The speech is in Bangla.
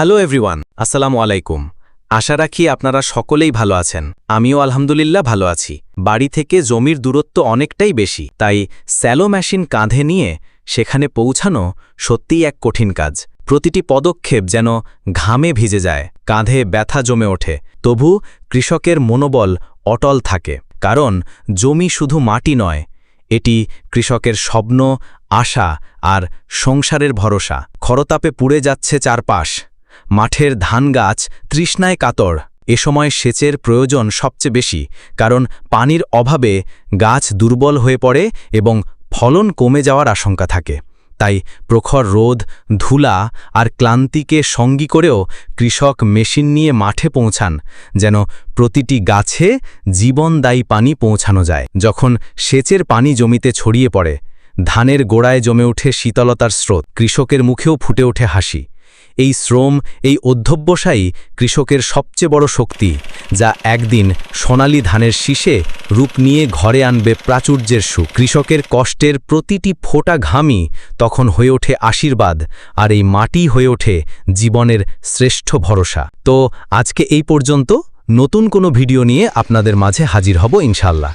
হ্যালো এভরিওয়ান, আসসালামু আলাইকুম। আশা রাখি আপনারা সকলেই ভালো আছেন। আমিও আলহামদুলিল্লাহ ভালো আছি। বাড়ি থেকে জমির দূরত্ব অনেকটাই বেশি, তাই স্যালো মেশিন কাঁধে নিয়ে সেখানে পৌঁছানো সত্যিই এক কঠিন কাজ। প্রতিটি পদক্ষেপ যেন ঘামে ভিজে যায়, কাঁধে ব্যথা জমে ওঠে, তবু কৃষকের মনোবল অটল থাকে। কারণ জমি শুধু মাটি নয়, এটি কৃষকের স্বপ্ন, আশা আর সংসারের ভরসা। খরতাপে পুড়ে যাচ্ছে চারপাশ। মাঠের ধান গাছ তৃষ্ণায় কাতর। এ সময় সেচের প্রয়োজন সবচেয়ে বেশি, কারণ পানির অভাবে গাছ দুর্বল হয়ে পড়ে এবং ফলন কমে যাওয়ার আশঙ্কা থাকে। তাই প্রখর রোদ, ধুলা আর ক্লান্তিকে সঙ্গী করেও কৃষক মেশিন নিয়ে মাঠে পৌঁছান, যেন প্রতিটি গাছে জীবনদায়ী পানি পৌঁছানো যায়। যখন সেচের পানি জমিতে ছড়িয়ে পড়ে, ধানের গোড়ায় জমে ওঠে শীতলতার স্রোত। কৃষকের মুখেও ফুটে ওঠে হাসি। এই শ্রম, এই অধ্যব্যসায়ী কৃষকের সবচেয়ে বড় শক্তি, যা একদিন সোনালি ধানের শীষে রূপ নিয়ে ঘরে আনবে প্রাচুর্যের সুখ। কৃষকের কষ্টের প্রতিটি ফোঁটা ঘামই তখন হয়ে ওঠে আশীর্বাদ, আর এই মাটি হয়ে ওঠে জীবনের শ্রেষ্ঠ ভরসা। তো আজকে এই পর্যন্ত, নতুন কোনো ভিডিও নিয়ে আপনাদের মাঝে হাজির হব ইনশাল্লাহ